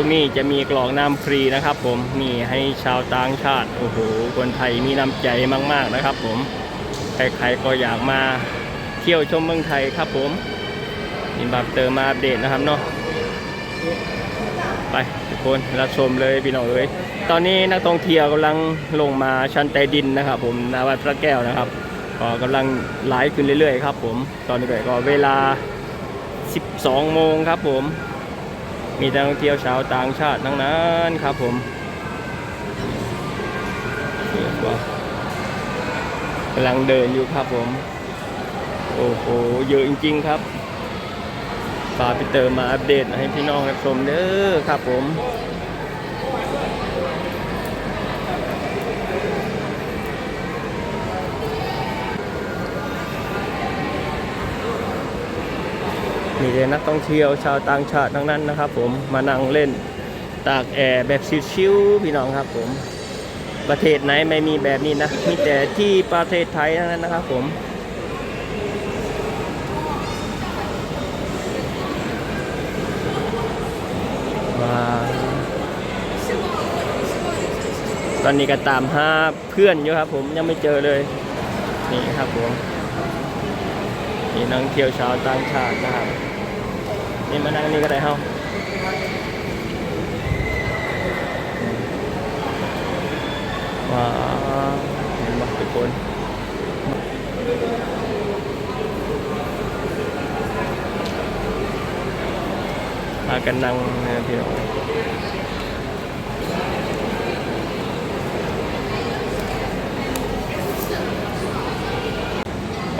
รงนี้จะมีกรองน้ำฟรีนะครับ ผมมีให้ชาวต่างชาติโอ้โหคนไทยมีน้ำใจมากๆนะครับ ผมใครๆก็อยากมาเที่ยวชมเมืองไทยครับ ผมนี่บับเตอร์มาอัปเดตนะครับเนาะไปทุกคนรับชมเลยพี่น้องเอ้ยตอนนี้นักท่องเที่ยวกำลังลงมาชั้นใต้ดินนะครับ ผมนาวัดพระแก้วนะครับก็กำลังไหลขึ้นเรื่อยๆครับ ผมตอนนี้ก็เวลา 12 โมงครับผม มีนักท่องเที่ยวชาวต่างชาติทั้งนั้นครับผมนี่ก็กำลังเดินอยู่ครับผม โอ้โห เยอะจริง ๆ ครับฝากพี่เติมมาอัปเดตให้พี่น้องรับชมเด้อครับผม แต่นักท่องเที่ยวชาวต่างชาติทั้งนั้นนะครับ ผมมานั่งเล่นตากแอร์แบบชิวๆพี่น้องครับผมประเทศไหนไม่มีแบบนี้นะมีแต่ที่ประเทศไทยเท่านั้นนะครับผมว้าตอนนี้ก็ตามหาเพื่อนอยู่ครับ ผมยังไม่เจอเลยนี่ครับผมนี่นักท่องเที่ยวชาวต่างชาตินะครับ นี่มานั่งนี่ก็ได้เฮาว้าวเห็นไหมทุกคนมากันนั่งนะพี่น้อง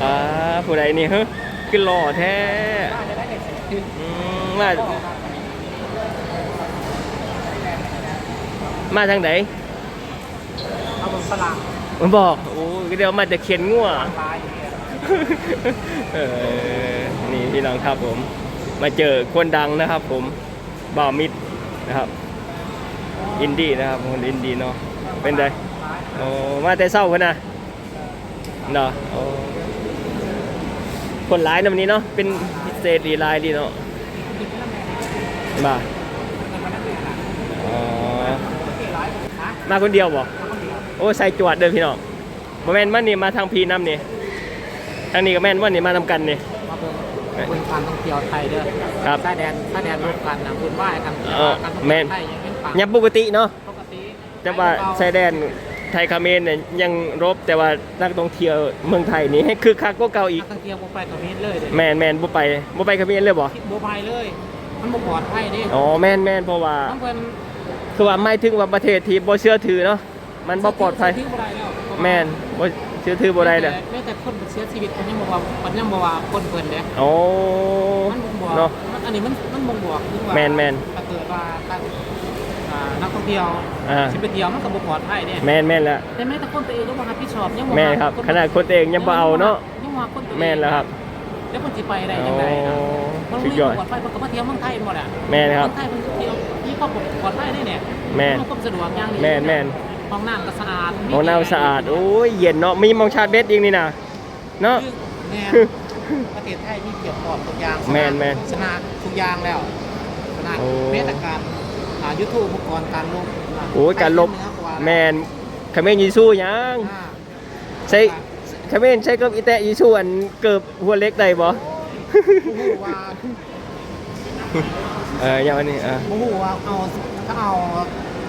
อ่าผู้ใดนี่เฮ้ยขึ้นหล่อแท้ มมา มาทางไหนเอาบนฝรั่งมันบอก โอ้ยเดี๋ยวมาจะเขียนงัวปลายเนี่ยเออนี่พี่น้องครับผม มาเจอคนดังนะครับผมบ่าวมิดนะครับ อินดี้นะครับคนอินดี้เนาะ เป็นไงโอ้มาแต่เศร้าคนน่ะเนาะโอ้คนร้ายนะวันนี้เนาะ เป็นพิเศษดีลายดีเนาะ บ่าอ๋อมาคนเดียวบ่โอ้ใส่จวดเด้อพี่น้องบ่แม่นมันนี่มาทางพีน้ำนี่ทางนี้ก็แม่นว่านี่มานำกันนี่มาเบิ่งเบิ่งการท่องเที่ยวไทยเด้อครับชายแดนชายแดนร่วมกันนะคุณว่ากันเออการท่องแม่เที่ยวนไทยยังเป็นฝั่งยังปกติเนาะปกติแต่ว่าชายแดนไทยเขมรเนี่ยยังรบแต่ว่านักท่องเที่ยวเมืองไทยนี่ให้คึกคักกว่าเก่าอีกนักท่องเที่ยวบ่ไปกับมีดเลยเด้แม่นแม่นบ่ไปบ่ไปเขมรเลยบ่บ่ไปเลย มันบ่ปลอดภัยเด้อ๋อแม่นแม่นเพราะว่า มันเพิ่นคือว่าไม่ถึงว่าประเทศที่บ่เชื่อถือเนาะมันบ่ปลอดภัยทิ้งบ่ได้แล้วแม่นบ่เชื่อถือบ่ได้เด้อแม้แต่คนเสียชีวิตคนยังบ่ว่าคนยังบ่ว่าคนเพิ่นเด้โอ้มันบ่งบอกเนาะมันอันนี้มันมันบ่งบอกถึงว่าแม่นแม่นถ้าเกิดว่าการอ่านักท่องเที่ยวอ่าสิไปเที่ยวมันก็บ่ปลอดภัยเด้แม่นแม่นแล้วแต่แม้แต่คนตัวเองยังบ่รับผิดชอบยังบ่แม่นครับขนาดคนเองยังบ่เอาเนาะยังว่าคนตัวเองแม่นแล้วครับ แล้วคนสิไปได้โอ้จังไดครับมันสุมีดยอดปลอดภัยมันก็มาเที่ยวเมืองไทยหมดอะแม่นครับเมืองไทยมันเที่ยวมีความปลอดภัยได้เนี่ยแม่นมีความสะดวกอย่างดีแม่นแม่นห้องน้ำก็สะอาดห้องน้ำสะอาดโอ้ยเย็นเนาะมีมองชาร์จเบสอีกนี่นะเนาะแม่นประเทศไทยมีเกี่ยวกับทุกอย่างแม่นแม่นชนะทุกอย่างแล้วชนะโอ้แม้แต่การอ่ายุทโธปกรณ์การลบโอ้ยการลบแมนคาเมนยีสู้ยังอ่าใช้ คาเมนใช้กับอีแตะยีสู้อันเกือบหัวเล็กได้บ่บ่ฮู้ว่าเอออย่างอันนี้อะบ่ฮู้ว่าเอาถ้าเอา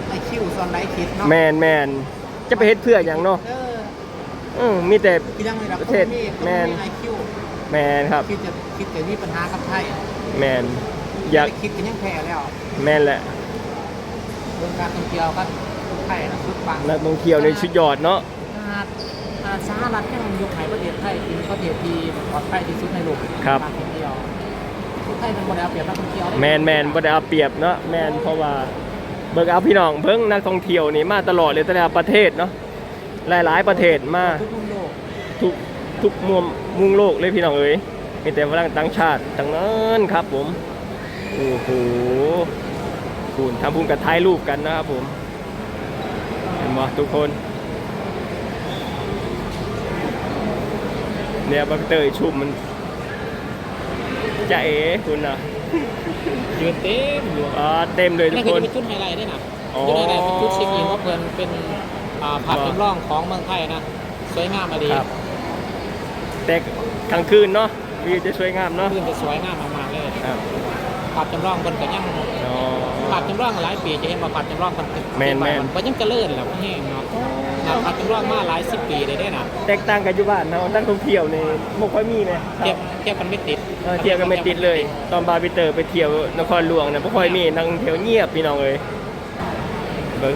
ไอคิวส่วนไหนคิดเนาะแมนแมนจะไปเฮ็ดเพื่ออย่างเนาะเอออืมมีแต่คิดยังไงล่ะประเทศคนมีแม่นไอคิวแมนครับคิดจะคิดจะมีปัญหากับไทยแมนอยากไปคิดกันยังแพ้แล้ว แมนแหละเรื่องการท่องเที่ยวก็ไทยนะสุดปังนักท่องเที่ยวในชุดยอดเนาะขนาดอ่า สหรัฐยังยกให้ประเทศไทยเป็นประเทศที่ปลอดภัยที่สุดในโลกครับ การท่องเที่ยวทุกไทยเป็นโมเดลเปรียบนักท่องเที่ยวได้แมนแมนบ่ได้เอาเปรียบเนาะแมนเพราะว่าเบิกเอาพี่น้องเพิ่งนักท่องเที่ยวนี่มาตลอดเลยแต่ละประเทศเนาะหลายๆประเทศมาทุกมุมโลกทุกทุกมุมมุมโลกเลยพี่น้องเอ๋ยมีแต่ฝรั่งต่างชาติทั้งนั้นครับผมโอ้โหคุณทำพุ่มกับท้ายรูปกันนะครับผมเห็นบ่ทุกคน เนี่ยบักเตยชุ่มมันจะเอ๋คุณนะยืนเต็มอยู่อ๋อเต็มเลยทุนี่กคือคนจะเป็นชุดไฮไลท์ด้วยนะอ๋อชุดไฮไลท์เป็นชุดเช็คอินว่าเพิ่นเป็นอ่าผัดจำลองของเมืองไทยนะสวยงามมาดีครับแต่กลางคืนเนาะวิวจะสวยงามเนาะขึ้นจะสวยงามมากๆเลยครับผัดจำลองเพิ่นก็ยังอ๋อผัดจำลองหลายปีจะเห็นว่าผัดจำลองเพิ่นเป็นแม่นแม่นเพิ่นยังเจริญแล้วแห้งเนาะ นะผัดจำลองมาหลายสิบปีได้ได้นะแตกต่างกันอยู่บ้านเนาะนักท่องเที่ยวนี่บ่ค่อยมีไหมเทียบเทียบกันไม่ติดเออเที่ยวกันไม่ติดเลย ตอนบาร์บิเตอร์ไปเที่ยวนครหลวงเนี่ยบ่ค่อยมีนักท่องเที่ยวเงียบพี่น้องเอ้ยเบิ่ง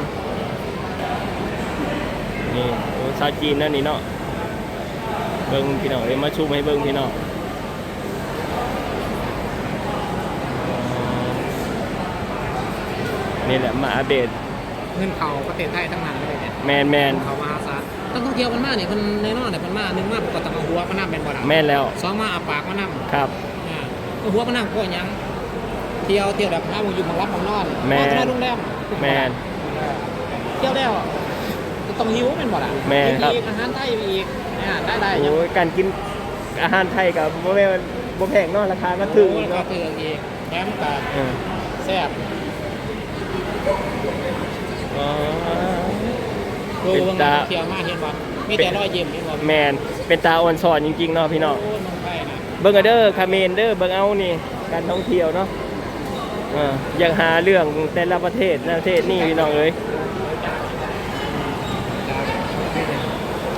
นี่โอ้ชาวจีนนั่นนี่เนาะเบิ่งพี่น้องเอ้ยมาชูให้เบิ่งพี่น้องนี่แหละมาอัปเดตเงินเขาประเทศไทยทั้งนั้นเลยเนี่ย แมนแมนเขามาซะตั้งท่องเที่ยวมันมาเนี่ยมันแน่นอนเนี่ยมันมาหนึ่งมาปกติเอาหัวมันน้ำเป็นบ่ล่ะแม่นแล้วสองมาอาปากมันน้ำครับอ่าเอาหัวมันน้ำก็ยังเที่ยวเที่ยวแบบห้าโมงอยู่ของรับของนอนแม่นนอนที่โรงแรมแมนเที่ยวแล้วก็ต้องหิวเป็นบ่ล่ะแม่นครับอีกอาหารไทยไปอีกเนี่ยได้ได้ยังโอ้ยการกินอาหารไทยกับบ่แม่นบ่แพงเนาะราคาก็ถึงโอ้ยก็เนาะถึงอีกแถมกับเออแซ่บอ๋อ คือเป็นวงตาการเที่ยวมาเห็นบ่มีแต่รอยยิ้มเห็นบ่แมนเป็นตาอ่อนสอนจริงๆเนาะพี่น้อง โอ้ยเมืองไทยนะเบิ่งเอาเด้อคาเมนเด้อเบิ่งเอานี่การท่องเที่ยวเนาะเอออยากหาเรื่องแต่ละประเทศแต่ละประเทศนี่พี่น้องเอ้ย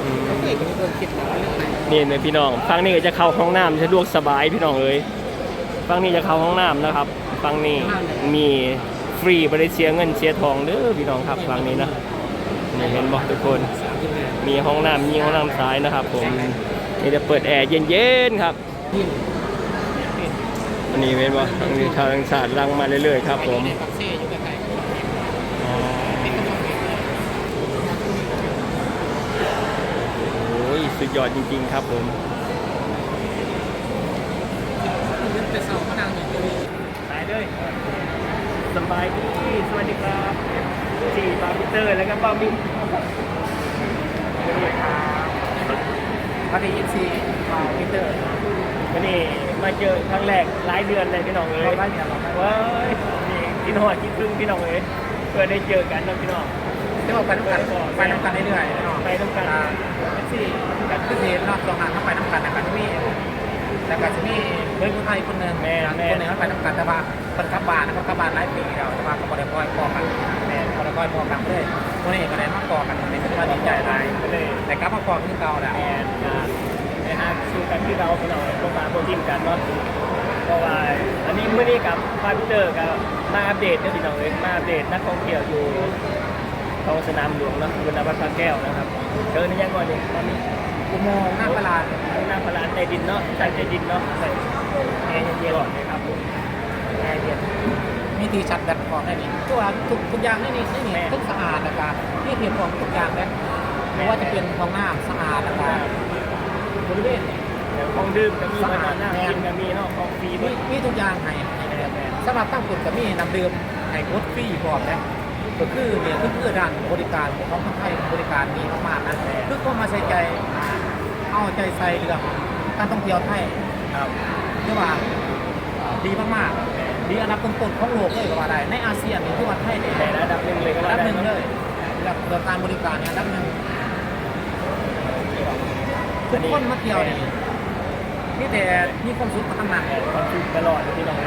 อืมเอ้ยก็มีคนคิดว่าเรื่องไหนนี่เนี่ยพี่น้องฝั่งนี้ก็จะเข้าห้องน้ำสะดวกสบายพี่น้องเอ้ยฝั่งนี้จะเข้าห้องน้ำนะครับฝั่งนี้มีฟรีบริเสียเงินเสียทองเด้อพี่น้องครับฝั่งนี้นะ นี่เห็นบอกทุกคน มีห้องน้ำมีห้องน้ำซ้ายนะครับผมนี่จะเปิดแอร์เย็นๆครับอันนี้เป็นว่าทางนี้ชาวต่างชาติลังมาเรื่อยๆครับผมโอ้ยสุดยอดจริง ๆ ครับผมสาพนังอย่างนี้สายเลยสบายดีสวัสดีครับ จีบาร์บิเตอร์แล้วก็บาร์บิงพัทยาซีมาพิเตอร์วันนี้มาเจอครั้งแรกหลายเดือนเลยพี่น้องเอ้ยบ้าว้ายนี่นหอดกินครึ่งพี่น้องเอ้ยเพื่อได้เจอกันนะพี่น้องเดี๋ยวไปน้ำกันไปน้ำกันเรื่อยๆไปต้องการแท็กซี่กับขึ้นเทนเนาะตรงนั้นเข้าไปน้ำกันนะครับที่นี่แล้วก็จะมีเพื่อนคนไทยคนหนึ่งคนหนึ่งเขาไปน้ำกันแต่ว่าคนขับบานนะครับขับบานหลายปีแล้วแต่ว่าเขาบริคอยพอกัน ริคอยพอกันเลยคนนี้ก็ได้มาพอกันในเป็นว่าดีใจหลายก็เลยแต่กลับมาพอขึ้นเก่าแหละแอนนะนะฮะสู้กันที่เราพี่น้องลงมาโปรทีมกันเนาะเพราะว่าอันนี้เมื่อนี้กับพาพิเตอร์กับมาอัปเดตเนี่ยพี่น้องเลยมาอัปเดตนักท่องเที่ยวอยู่ท้องสนามหลวงเนาะบนวัดพระแก้วนะครับเจอในยังก่อนนี่ตอนนี้อุโมงค์หน้าประหลาดหน้าพลานใต้ดินเนาะใต้ใต้ดินเนาะใส่แอร์เย็นๆก่อนเลยครับผมแอร์เย็น มีที่ชัดแบตของได้นี่ตัวทุกทุกอย่างนี่นี่นี่นี่ทุกสะอาดนะครับนี่เพียงพอทุกอย่างเลยไม่ว่าจะเป็นห้องน้ำสะอาดนะครับบริเวณเนี่ยเดี๋ยวของดื่มก็มีมาหน้ากินก็มีเนาะของฟรีหมมีดมีทุกอย่างให้ให้เลยสำหรับตั้งคุณกับมีน้ำดื่มให้กดฟรีพร้อมนะก็คือเนี่ยก็คือด้านบริการของคนไทยบริการดีมากๆนะคือก็มาใส่ใจเอาใจใส่เรื่องการท่องเที่ยวไทยครับเรียกว่าดีมากๆ ดีอันดับต้นๆของโลกเลยก็ว่าได้ในอาเซียนนี่ที่ว่าไทยเนี่ยในระดับหนึ่งเลยก็อันว่าดับได้หนึ่งเนาะเลยระดับเรื่องการบริการเนี่ยอันดับหนึ่งทุกคนมาเที่ยวนี่นี่แต่มีความสุขทั้งนั้นความสุขตลอดเลยพี่น้อง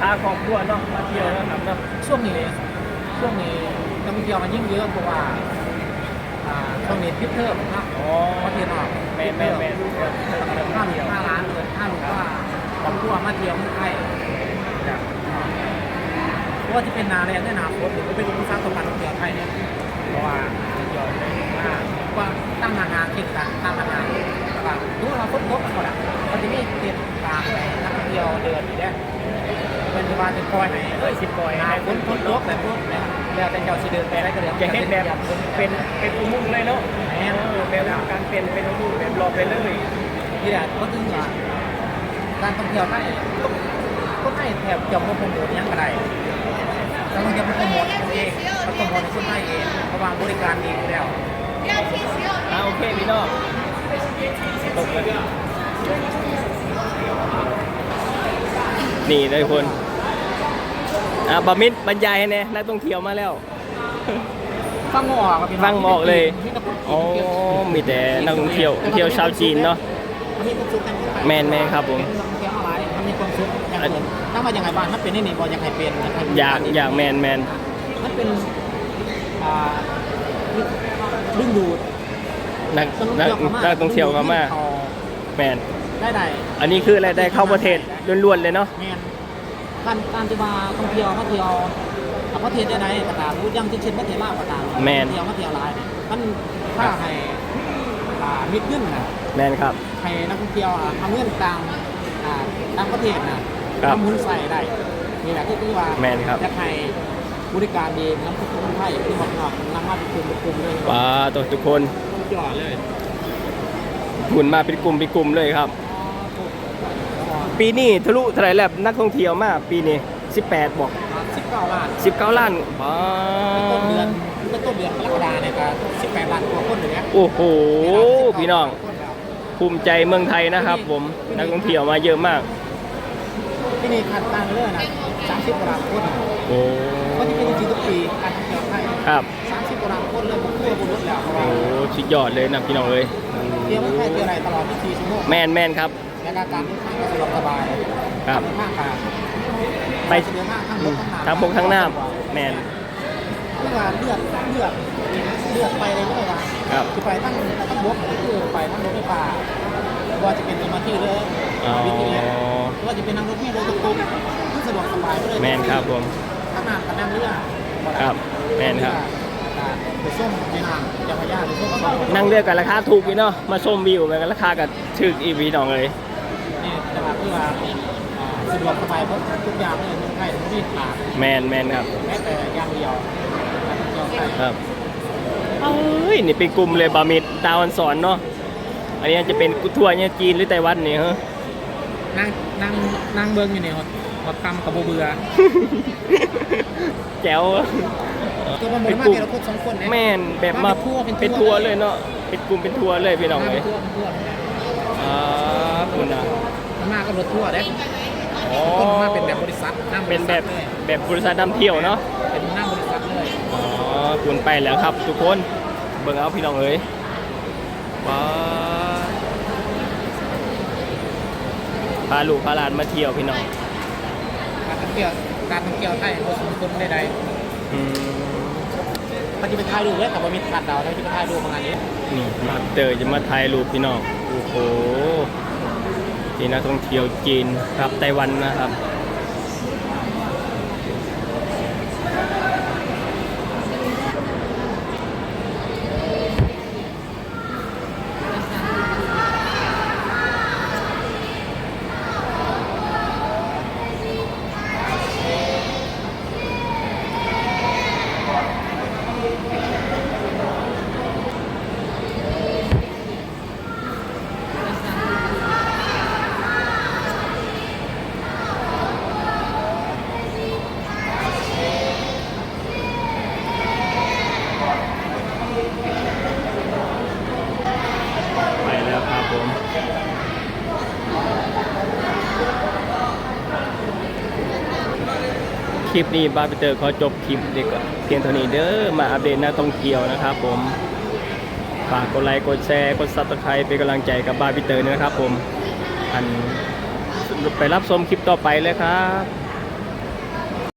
พาครอบครัวเนาะมาเที่ยวเนาะครับเนาะช่วงนี้ช่วงนี้นักท่องเที่ยวมันยิ่งเยอะเพราะว่าอ่าช่วงนี้พิเทอมนะอ๋อประเทศนอกแม่แม่แม่เริ่มเริ่มเริ่มห้าเที่ยวห้าล้านเลยห้าหรือว่าครอบครัวมาเที่ยวเมืองไทย เพราะว่าที่เป็นนาแรงด้วยนาฝนหรือว่าเป็นอุปสรรคต่อการท่องเที่ยวไทยเนี่ยเพราะว่าเที่ยวเลยว่าว่าตั้งงานงานเช่นกันตั้งงานงานว่าดูเราครบครบกันหมดอะมันจะมีเต็นตามไปนักเที่ยวเดินอยู่เนี่ยเป็นว่าจะคอยไหนเอ้ยสิบปล่อยนาให้ฝนฝนตกแต่ฝนนแล้วแต่เจ้าสิเดินไปได้ก็เดินจะเห็นแบบเป็นเป็นอุโมงค์เลยเนาะแหมเออแบบการเป็นเป็นอุโมงค์แบบรอไปเลยที่แหละก็ถึงว่าการท่องเที่ยวไทยต้องต้องให้แถบจอมพงโดดยังได้ แล้วมันจะเป็นโปรโมทเองมันโปรโมทในชุดไทยเองเพราะว่าบริการดีอยู่แล้วอ่าโอเคพี่น้องตกเลยนี่เลยคนอะบะมิดบรรยายให้แน่นักท่องเที่ยวมาแล้ว ฟังหมอกครับพี่น้ฟังหมอกเลยนี่ก็พูดอ๋อมีแต่นักท่องเที่ยวท่องเที่ยวชาวจีนเนาะมันมีความสุขกันทุกแมนแมนครับผม ย่างอื่นถ้ามาอย่างไรบ้างถ้าเป็นนี่นี่บอยังไงเป็นยังไงอยากอยากแมนแมนมันเป็นอ่าดึงดูดนักนักนักท่องเที่ยวก็มาแมนได้ได้อันนี้คืออะไรได้เข้าประเทศล้วนๆเลยเนาะแมนการการจะมาท่องเที่ยวมาเที่ยวอะประเทศใดๆก็ตามรู้ยังเช่นประเทศลาวก็ตามแม่นเที่ยวมาเที่ยวหลายเนี่ยมันถ้าให้อ่ามิดเงินนะแมนครับให้นักท่องเที่ยวอะเอาเงินต่างอ่าต่างประเทศนะ ครับ ทำหุ้นใส่ได้นี่แหละก็คือว่าแม่นครับจะให้บริการดีน้ำทุกคนไทยที่มันนอกนำมาเป็นกลุ่มเป็นกลุ่มเลยว้าตัวทุกคนสุดยอดเลยหุ่นมาเป็นกลุ่มเป็นกลุ่มเลยครับ ปีนี้ทะลุเท่าไหร่แล้วนักท่องเที่ยวมากปีนี้18บอกสิบเก้าล้าน19ล้านว้าต้นเดือนเป็นต้นเดือนกรกฎาเนี่ยก็สิบแปดล้านกว่าคนอย่างเงี้ยโอ้โห พี่น้อง ภูมิใจเมืองไทยนะครับ ผมนักท่องเที่ยวมาเยอะมาก ที่นี่ขาดตังค์เลยนะสามสิบกว่าล้านคนโอ้ก็ที่เป็นจริงทุกปีการท่องเที่ยวไทยครับสามสิบกว่าล้านคนเลยผมเพื่อบนรถแล้วเพราะโอ้ว่าสุดยอดเลยนะพี่น้องเอ้ยเที่ยวไม่แค่เที่ยวอะไรตลอด24ชั่วโมงแมนแมนครับและการการเดินทางก็สะดวกสบายครับกาเดินทางค่ะไปเดินทางทางบกทางพงทางน้ำแมนเมื่อวานเลือกเลือกเลือกไปเลยเมื่อวานครับคือไปทั้งทั้งบกคือไปทั้งรถไฟฟ้าว่าจะเป็นสมาธิเลย อ๋อ วิทยาว่าจะเป็นนั่งรถเมล์โดยตรงๆที่สะดวกสบายเลยแมนครับผมข้างหน้ากับนั่งเรือครับแม่นครับเดือดส้มในน้ำเจ้าพระยาหรือส้มก็สองนั่งเรือกันราคาถูกอยู่เนาะ มาชมวิวกันราคากับถึกอีพี่น้องเลย นี่แต่ว่าคือว่าอ่าสะดวกสบายเพราะทุกอย่างเลยเมืองไทยมันไม่ขาดแมนแมนครับ แม้แต่อย่างเดียวการท่องเที่ยวไทยครับเอ้ย นี่เป็นกลุ่มเลยบามิดดาวอันสอนเนาะ อันนี้จะเป็นทัวร์เนี่ยจีนหรือไต้หวันนี่ฮะ นั่งนั่งนั่งเบิ้งอยู่ในหดหดกำกับโบเบือแจ๋วตัวมันเหมืเป็อนนมากกลุ่มเกี่ยวกับคนสองคนนะแม่นแบบมาเป็นเป็นทัทัววร์ร์เลยเนาะเป็นกลุ่มเป็นทัวร์เลยพี่น้องเลยเป็นทัวร์เป็นทัวร์อ่าคุณนะมันมากับรถทัวร์เด้อ๋อคนมาเป็นแบบบริษัทนั่งเป็นแบบเลยแบบบริษัทนำเที่ยวเนาะเป็นนั่งบริษัทเลยอ๋อคุณไปแล้วครับ ทุกคนเบิ่งเอาพี่น้องเอ้ยว้า พาลูกพาหลานมาเที่ยวพี่น้องการท่องเที่ยวการท่องเที่ยวไทยคนสองคนใดอืมๆมันจะไปถ่ายรูปแล้วแต่ว่ามีขาดดาวแล้วจะไปถ่ายรูปมางานนี้นี่มาเตอร์จะมาถ่ายรูปพี่น้องโอ้โหที่นักท่องเที่ยวจีนครับไต้หวันนะครับ คลิปนี้บาร์บีเตอร์ขอจบคลิปเด็กว่าเพียงเท่านี้เด้อมาอัปเดตหน้าท่องเที่ยวนะครับผมฝากกดไลค์กดแชร์กดซับสไครป์เป็นกำลังใจกับบาร์บีเตอร์นะครับผมอันไปรับชมคลิปต่อไปเลยครับ